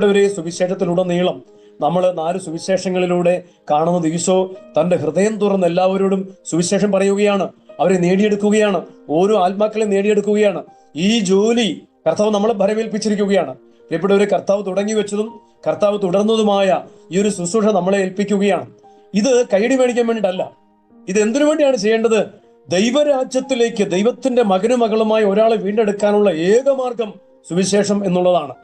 പ്രിയപ്പെട്ടവരെ സുവിശേഷത്തിലുടനീളം നമ്മൾ നാല് സുവിശേഷങ്ങളിലൂടെ കാണുന്നത് ഈശോ തന്റെ ഹൃദയം തുറന്ന് എല്ലാവരോടും സുവിശേഷം പറയുകയാണ്. അവരെ നേടിയെടുക്കുകയാണ്. ഓരോ ആത്മാക്കളെ നേടിയെടുക്കുകയാണ്. ഈ ജോലി കർത്താവ് നമ്മളെ ഭരമേൽപ്പിച്ചിരിക്കുകയാണ് പ്രിയപ്പെട്ടവരെ കർത്താവ് തുടങ്ങി വെച്ചതും കർത്താവ് തുടർന്നതുമായ ഈ ഒരു ശുശ്രൂഷ നമ്മളെ ഏൽപ്പിക്കുകയാണ്. ഇത് കൈയടി മേടിക്കാൻ വേണ്ടിയിട്ടല്ല. ഇത് എന്തിനു വേണ്ടിയാണ് ചെയ്യേണ്ടത്? ദൈവരാജ്യത്തിലേക്ക് ദൈവത്തിന്റെ മകനും മകളുമായി ഒരാളെ വീണ്ടെടുക്കാനുള്ള ഏക മാർഗം സുവിശേഷം എന്നുള്ളതാണ്.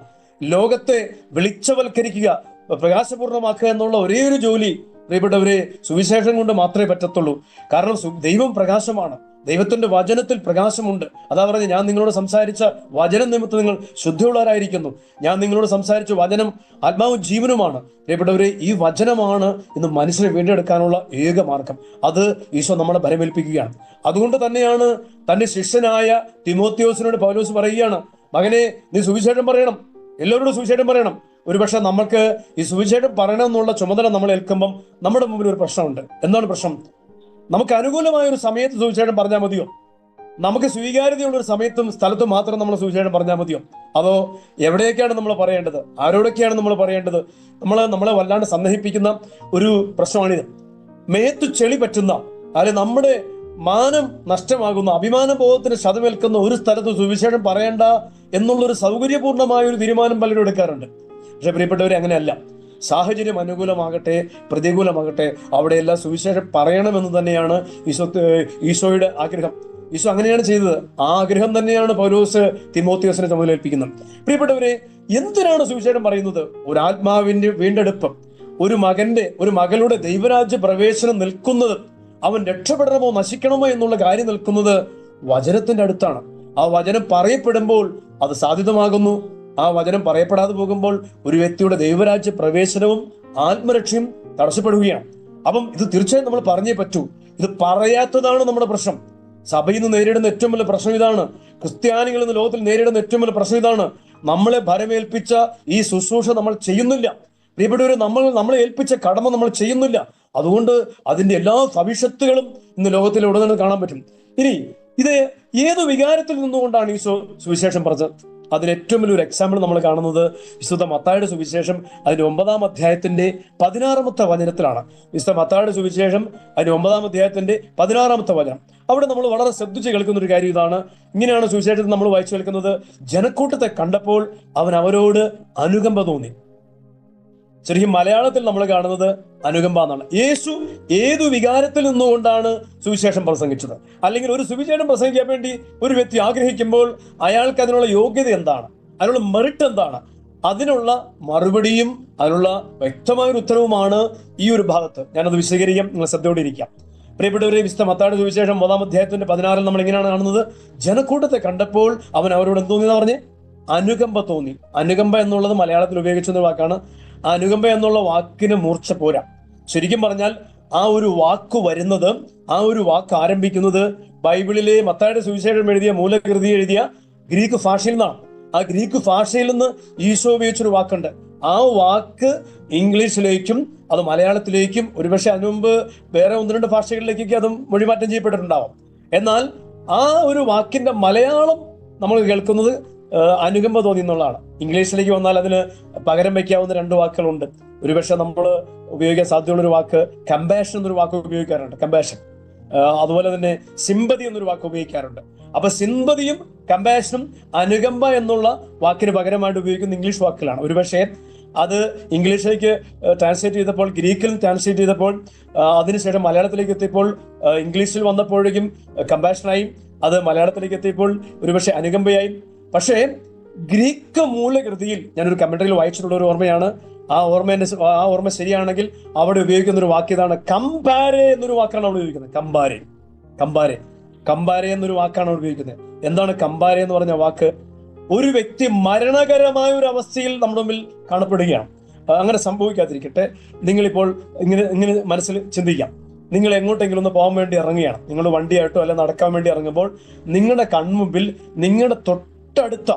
ലോകത്തെ വെളിച്ചവൽക്കരിക്കുക പ്രകാശപൂർണമാക്കുക എന്നുള്ള ഒരേ ഒരു ജോലി പ്രിയപ്പെട്ടവരെ സുവിശേഷം കൊണ്ട് മാത്രമേ പറ്റത്തുള്ളൂ. കാരണം ദൈവം പ്രകാശമാണ്. ദൈവത്തിന്റെ വചനത്തിൽ പ്രകാശമുണ്ട്. അതാ പറഞ്ഞ് ഞാൻ നിങ്ങളോട് സംസാരിച്ച വചനം നിമിത്തം നിങ്ങൾ ശുദ്ധിയുള്ളവരായിരിക്കുന്നു. ഞാൻ നിങ്ങളോട് സംസാരിച്ച വചനം ആത്മാവും ജീവനുമാണ്. പ്രിയപ്പെട്ടവരെ ഈ വചനമാണ് ഇന്ന് മനുഷ്യനെ വീണ്ടെടുക്കാനുള്ള ഏക മാർഗം. അത് ഈശോ നമ്മളെ ഭരമേൽപ്പിക്കുകയാണ് അതുകൊണ്ട് തന്നെയാണ് തന്റെ ശിഷ്യനായ തിമോത്യോസിനോട് പൗലോസ് പറയുകയാണ് മകനെ നീ സുവിശേഷം പറയണം. എല്ലാവരോടും സുവിശേഷം പറയണം. ഒരുപക്ഷെ നമുക്ക് ഈ സുവിശേഷം പറയണം എന്നുള്ള ചുമതല നമ്മൾ ഏൽക്കുമ്പം നമ്മുടെ മുമ്പിൽ ഒരു പ്രശ്നമുണ്ട്. എന്താണ് പ്രശ്നം? നമുക്ക് അനുകൂലമായ ഒരു സമയത്ത് സുവിശേഷം പറഞ്ഞാൽ മതിയോ? നമുക്ക് സ്വീകാര്യതയുള്ള ഒരു സമയത്തും സ്ഥലത്തും മാത്രം നമ്മൾ സുവിശേഷം പറഞ്ഞാൽ മതിയോ? അതോ എവിടെയൊക്കെയാണ് നമ്മൾ പറയേണ്ടത്? ആരോടൊക്കെയാണ് നമ്മൾ പറയേണ്ടത്? നമ്മൾ നമ്മളെ വല്ലാണ്ട് സന്ദഹിപ്പിക്കുന്ന ഒരു പ്രശ്നമാണിത്. മേത്തു ചെളി പറ്റുന്ന അല്ലെ നമ്മുടെ മാനം നഷ്ടമാകുന്ന അഭിമാന ബോധത്തിന് ശതമേൽക്കുന്ന ഒരു സ്ഥലത്ത് സുവിശേഷം പറയണ്ട എന്നുള്ളൊരു സൗകര്യപൂർണമായ ഒരു തീരുമാനം പലരും എടുക്കാറുണ്ട്. പക്ഷെ പ്രിയപ്പെട്ടവർ അങ്ങനെയല്ല. സാഹചര്യം അനുകൂലമാകട്ടെ പ്രതികൂലമാകട്ടെ അവിടെയെല്ലാം സുവിശേഷം പറയണമെന്ന് തന്നെയാണ് ഈശോ ഈശോയുടെ ആഗ്രഹം. ഈശോ അങ്ങനെയാണ് ചെയ്തത്. ആ ആഗ്രഹം തന്നെയാണ് പൗലോസ് തിമോത്തിയോസിനെ ചുമതലേൽപ്പിക്കുന്നത് പ്രിയപ്പെട്ടവരെ എന്തിനാണ് സുവിശേഷം പറയുന്നത്? ഒരു ആത്മാവിന്റെ വീണ്ടെടുപ്പം ഒരു മകന്റെ ഒരു മകളുടെ ദൈവരാജ്യ പ്രവേശനം നിൽക്കുന്നത് അവൻ രക്ഷപ്പെടണമോ നശിക്കണമോ എന്നുള്ള കാര്യം നിൽക്കുന്നത് വചനത്തിന്റെ അടുത്താണ്. ആ വചനം പറയപ്പെടുമ്പോൾ അത് സാധ്യതമാകുന്നു. ആ വചനം പറയപ്പെടാതെ പോകുമ്പോൾ ഒരു വ്യക്തിയുടെ ദൈവരാജ്യ പ്രവേശനവും ആത്മരക്ഷയും തടസ്സപ്പെടുകയാണ്. അപ്പം ഇത് തീർച്ചയായും നമ്മൾ പറഞ്ഞേ പറ്റൂ. ഇത് പറയാത്തതാണ് നമ്മുടെ പ്രശ്നം. സഭയിൽ നിന്ന് നേരിടുന്ന ഏറ്റവും വലിയ പ്രശ്നം ഇതാണ്. ക്രിസ്ത്യാനികൾ ഇന്ന് ലോകത്തിൽ നേരിടുന്ന ഏറ്റവും വലിയ പ്രശ്നം ഇതാണ്. നമ്മളെ ഭരമേൽപ്പിച്ച ഈ ശുശ്രൂഷ നമ്മൾ ചെയ്യുന്നില്ല. പ്രിയപ്പെട്ടവരെ നമ്മൾ നമ്മളെ ഏൽപ്പിച്ച കടമ നമ്മൾ ചെയ്യുന്നില്ല. അതുകൊണ്ട് അതിന്റെ എല്ലാ ഭവിഷ്യത്തുകളും ഇന്ന് ലോകത്തിൽ ഉടനെ കാണാൻ പറ്റും. ഇനി ഇത് ഏത് വികാരത്തിൽ നിന്നുകൊണ്ടാണ് ഈ സുവിശേഷം പറഞ്ഞത് അതിന് ഏറ്റവും വലിയൊരു എക്സാമ്പിൾ നമ്മൾ കാണുന്നത് വിശുദ്ധ മത്തായുടെ സുവിശേഷം അതിന്റെ ഒമ്പതാം അധ്യായത്തിന്റെ പതിനാറാമത്തെ വചനത്തിലാണ്. വിശുദ്ധ മത്തായുടെ സുവിശേഷം അതിന്റെ ഒമ്പതാം അധ്യായത്തിന്റെ പതിനാറാമത്തെ വചനം. അവിടെ നമ്മൾ വളരെ ശ്രദ്ധിച്ച് കേൾക്കുന്ന ഒരു കാര്യം ഇതാണ്. ഇങ്ങനെയാണ് സുവിശേഷത്തിൽ നമ്മൾ വായിച്ചു കേൾക്കുന്നത്. ജനക്കൂട്ടത്തെ കണ്ടപ്പോൾ അവൻ അവരോട് അനുകമ്പ തോന്നി. ശരിക്കും മലയാളത്തിൽ നമ്മൾ കാണുന്നത് അനുകമ്പ എന്നാണ്. യേശു ഏതു വികാരത്തിൽ നിന്നുകൊണ്ടാണ് സുവിശേഷം പ്രസംഗിച്ചത്? അല്ലെങ്കിൽ ഒരു സുവിശേഷം പ്രസംഗിക്കാൻ വേണ്ടി ഒരു വ്യക്തി ആഗ്രഹിക്കുമ്പോൾ അയാൾക്ക് അതിനുള്ള യോഗ്യത എന്താണ്? അതിനുള്ള മെറിറ്റ് എന്താണ്? അതിനുള്ള മറുപടിയും അതിനുള്ള വ്യക്തമായ ഒരു ഉത്തരവുമാണ് ഈ ഒരു ഭാഗത്ത്. ഞാനത് വിശദീകരിക്കാം നിങ്ങൾ ശ്രദ്ധയോടെ ഇരിക്കാം. പ്രിയപ്പെട്ടവരെ വിശുദ്ധ മത്താട് സുവിശേഷം മൂന്നാം അധ്യായത്തിന്റെ പതിനാറിൽ നമ്മൾ എങ്ങനെയാണ് കാണുന്നത്? ജനക്കൂട്ടത്തെ കണ്ടപ്പോൾ അവൻ അവരോട് എന്ത് തോന്നിയെന്ന് പറഞ്ഞ്? അനുകമ്പ തോന്നി. അനുകമ്പ എന്നുള്ളത് മലയാളത്തിൽ ഉപയോഗിക്കുന്ന ഒരു വാക്കാണ്. ആ അനുകമ്പ എന്നുള്ള വാക്കിന് മൂർച്ച പോരാ. ശരിക്കും പറഞ്ഞാൽ ആ ഒരു വാക്ക് വരുന്നത് ആ ഒരു വാക്ക് ആരംഭിക്കുന്നത് ബൈബിളിലെ മത്തായുടെ സുവിശേഷം എഴുതിയ മൂലകൃതി എഴുതിയ ഗ്രീക്ക് ഭാഷയിൽ നിന്നാണ്. ആ ഗ്രീക്ക് ഭാഷയിൽ നിന്ന് ഈശോ ഉപയോഗിച്ചൊരു വാക്കുണ്ട്. ആ വാക്ക് ഇംഗ്ലീഷിലേക്കും അത് മലയാളത്തിലേക്കും ഒരുപക്ഷെ അതിനു മുമ്പ് വേറെ ഒന്ന് രണ്ട് ഭാഷകളിലേക്കൊക്കെ അതും മൊഴിമാറ്റം ചെയ്യപ്പെട്ടിട്ടുണ്ടാവും. എന്നാൽ ആ ഒരു വാക്കിന്റെ മലയാളം നമ്മൾ കേൾക്കുന്നത് അനുകമ്പ തോന്നി എന്നുള്ളതാണ്. ഇംഗ്ലീഷിലേക്ക് വന്നാൽ അതിന് പകരം വയ്ക്കാവുന്ന രണ്ട് വാക്കുകളുണ്ട്. ഒരുപക്ഷെ നമ്മൾ ഉപയോഗിക്കാൻ സാധ്യതയുള്ള ഒരു വാക്ക് കമ്പാഷൻ എന്നൊരു വാക്ക് ഉപയോഗിക്കാറുണ്ട്. കമ്പാഷൻ അതുപോലെ തന്നെ സിമ്പതി എന്നൊരു വാക്ക് ഉപയോഗിക്കാറുണ്ട്. അപ്പൊ സിമ്പതിയും കമ്പാഷനും അനുകമ്പ എന്നുള്ള വാക്കിന് പകരമായിട്ട് ഉപയോഗിക്കുന്ന ഇംഗ്ലീഷ് വാക്കുകളാണ്. ഒരുപക്ഷെ അത് ഇംഗ്ലീഷിലേക്ക് ട്രാൻസ്ലേറ്റ് ചെയ്തപ്പോൾ ഗ്രീക്കിൽ ട്രാൻസ്ലേറ്റ് ചെയ്തപ്പോൾ അതിനുശേഷം മലയാളത്തിലേക്ക് എത്തിയപ്പോൾ ഇംഗ്ലീഷിൽ വന്നപ്പോഴേക്കും കമ്പാഷനായും അത് മലയാളത്തിലേക്ക് എത്തിയപ്പോൾ ഒരുപക്ഷെ അനുകമ്പയായി. പക്ഷേ ഗ്രീക്ക് മൂലകൃതിയിൽ ഞാനൊരു കമന്ററിയിൽ വായിച്ചിട്ടുള്ള ഒരു ഓർമ്മയാണ്. ആ ഓർമ്മ ആ ഓർമ്മ ശരിയാണെങ്കിൽ അവിടെ ഉപയോഗിക്കുന്ന ഒരു വാക്ക് ഇതാണ് കമ്പാരെ എന്നൊരു വാക്കാണ് അവിടെ ഉപയോഗിക്കുന്നത്. കമ്പാരെ. കമ്പാരെ. കമ്പാരെ എന്നൊരു വാക്കാണ് അവിടെ ഉപയോഗിക്കുന്നത്. എന്താണ് കമ്പാരെ എന്ന് പറഞ്ഞ വാക്ക്? ഒരു വ്യക്തി മരണകരമായ ഒരു അവസ്ഥയിൽ നമ്മുടെ മുമ്പിൽ കാണപ്പെടുകയാണ്. അങ്ങനെ സംഭവിക്കാതിരിക്കട്ടെ. നിങ്ങളിപ്പോൾ ഇങ്ങനെ ഇങ്ങനെ മനസ്സിൽ ചിന്തിക്കാം. നിങ്ങൾ എങ്ങോട്ടെങ്കിലും ഒന്ന് പോകാൻ വേണ്ടി ഇറങ്ങുകയാണ്. നിങ്ങൾ വണ്ടിയായിട്ടോ അല്ല നടക്കാൻ വേണ്ടി ഇറങ്ങുമ്പോൾ നിങ്ങളുടെ കൺമുമ്പിൽ നിങ്ങളുടെ തൊട്ടടുത്ത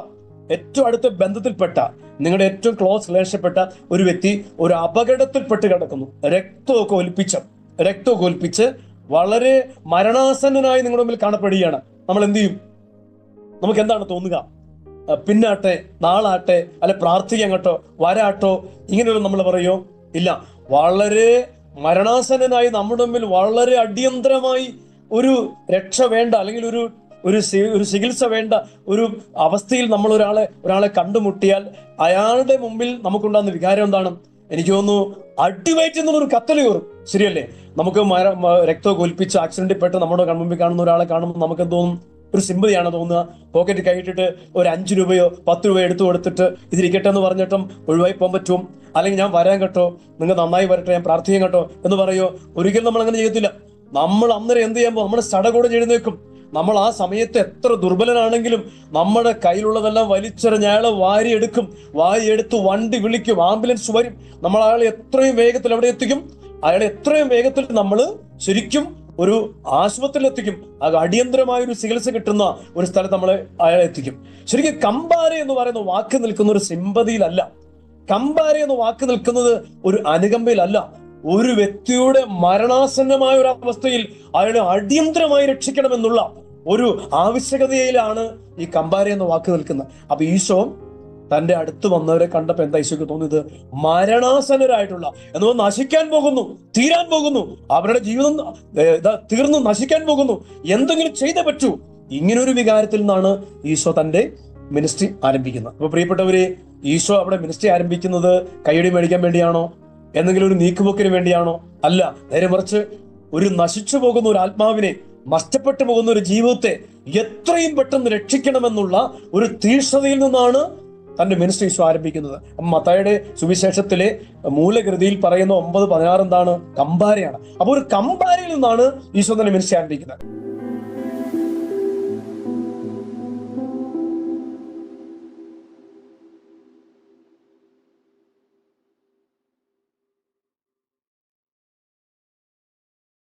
ഏറ്റവും അടുത്ത ബന്ധത്തിൽപ്പെട്ട നിങ്ങളുടെ ഏറ്റവും ക്ലോസ് റിലേഷൻപ്പെട്ട ഒരു വ്യക്തി ഒരു അപകടത്തിൽപ്പെട്ട് കിടക്കുന്നു. രക്തമൊക്കെ ഒലിപ്പിച്ച് രക്തമൊക്കെ ഒലിപ്പിച്ച് വളരെ മരണാസന്നനായി നിങ്ങളുടെ മുമ്പിൽ കാണപ്പെടുകയാണ്. നമ്മൾ എന്ത് ചെയ്യും? നമുക്ക് എന്താണ് തോന്നുക? പിന്നാട്ടെ നാളാട്ടെ അല്ലെ പ്രാർത്ഥിക്കാൻ കേട്ടോ വരാട്ടോ ഇങ്ങനെയൊന്നും നമ്മൾ പറയോ? ഇല്ല. വളരെ മരണാസന്നനായി നമ്മുടെ മുമ്പിൽ വളരെ അടിയന്തരമായി ഒരു രക്ഷ വേണ്ട അല്ലെങ്കിൽ ഒരു ഒരു ഒരു ചികിത്സ വേണ്ട ഒരു അവസ്ഥയിൽ നമ്മൾ ഒരാളെ ഒരാളെ കണ്ടുമുട്ടിയാൽ അയാളുടെ മുമ്പിൽ നമുക്കുണ്ടാകുന്ന വികാരം എന്താണ്? എനിക്ക് തോന്നുന്നു അടിവയറ്റ് എന്നുള്ളൊരു കത്തൽ കയറും. ശരിയല്ലേ? നമുക്ക് രക്തം കൊൽപ്പിച്ച് ആക്സിഡന്റിൽ പെട്ട് നമ്മുടെ കൺമുമ്പിൽ കാണുന്ന ഒരാളെ കാണുമ്പോൾ നമുക്ക് തോന്നും? ഒരു സിമ്പതിയാണ് തോന്നുക. പോക്കറ്റ് കൈയിട്ടിട്ട് ഒരു അഞ്ച് രൂപയോ പത്ത് രൂപയോ എടുത്തു കൊടുത്തിട്ട് ഇതിരിക്കട്ടെ എന്ന് പറഞ്ഞിട്ടും ഒഴിവായി പോകാൻ പറ്റും. അല്ലെങ്കിൽ ഞാൻ വരാൻ കേട്ടോ. നിങ്ങൾ നന്നായി വരട്ടെ ഞാൻ പ്രാർത്ഥിക്കാൻ കേട്ടോ എന്ന് പറയോ? ഒരിക്കലും നമ്മൾ അങ്ങനെ ചെയ്യത്തില്ല. നമ്മൾ അന്നേരം എന്ത് ചെയ്യുമ്പോൾ നമ്മുടെ സടകൂടെ എഴുന്നേക്കും നമ്മൾ ആ സമയത്ത് എത്ര ദുർബലനാണെങ്കിലും നമ്മുടെ കയ്യിലുള്ളതെല്ലാം വലിച്ചെറിഞ്ഞ് വാരിയെടുക്കും വാരിയെടുത്ത് വണ്ടി വിളിക്കും. ആംബുലൻസ് വരും. നമ്മൾ അയാളെ എത്രയും വേഗത്തിൽ അവിടെ എത്തിക്കും. അയാളെ എത്രയും വേഗത്തിൽ നമ്മൾ ശരിക്കും ഒരു ആശുപത്രിയിൽ എത്തിക്കും. അടിയന്തരമായ ഒരു ചികിത്സ കിട്ടുന്ന ഒരു സ്ഥലത്ത് നമ്മൾ അയാളെ എത്തിക്കും. ശരിക്കും കമ്പാര എന്ന് പറയുന്ന വാക്ക് നിൽക്കുന്ന ഒരു സിമ്പതിയിലല്ല. കമ്പാര എന്ന് വാക്ക് നിൽക്കുന്നത് ഒരു അനുകമ്പയിലല്ല. ഒരു വ്യക്തിയുടെ മരണാസന്നമായ ഒരു അവസ്ഥയിൽ അയാളെ അടിയന്തരമായി രക്ഷിക്കണമെന്നുള്ള ഒരു ആവശ്യകതയിലാണ് ഈ കമ്പാര എന്ന വാക്ക് നിൽക്കുന്നത്. അപ്പൊ ഈശോ തന്റെ അടുത്ത് വന്നവരെ കണ്ടപ്പോ എന്താ ഈശോക്ക് തോന്നിയത്? മരണാസന്നരായിട്ടുള്ള. എന്നോ നശിക്കാൻ പോകുന്നു തീരാൻ പോകുന്നു അവരുടെ ജീവിതം തീർന്നു നശിക്കാൻ പോകുന്നു. എന്തെങ്കിലും ചെയ്തേ പറ്റൂ. ഇങ്ങനൊരു വികാരത്തിൽ നിന്നാണ് ഈശോ തന്റെ മിനിസ്ട്രി ആരംഭിക്കുന്നത്. അപ്പൊ പ്രിയപ്പെട്ടവര് ഈശോ അവിടെ മിനിസ്ട്രി ആരംഭിക്കുന്നത് കൈയടി മേടിക്കാൻ വേണ്ടിയാണോ? എന്തെങ്കിലും ഒരു നീക്കുപോക്കിന് വേണ്ടിയാണോ? അല്ല നേരെ മറിച്ച് ഒരു നശിച്ചു പോകുന്ന ഒരു ആത്മാവിനെ നഷ്ടപ്പെട്ടു പോകുന്ന ഒരു ജീവിതത്തെ എത്രയും പെട്ടെന്ന് രക്ഷിക്കണമെന്നുള്ള ഒരു തീഷ്ണതയിൽ നിന്നാണ് തന്റെ മിനിസ്ട്രീസ് ആരംഭിക്കുന്നത്. മത്തായുടെ സുവിശേഷത്തിലെ മൂലകൃതിയിൽ പറയുന്ന ഒമ്പത് പതിനാറ് എന്താണ്? കമ്പാരയാണ്. അപ്പൊ ഒരു കമ്പാരയിൽ നിന്നാണ് ഈശോ തന്റെ മിനിസ്ട്രി ആരംഭിക്കുന്നത്.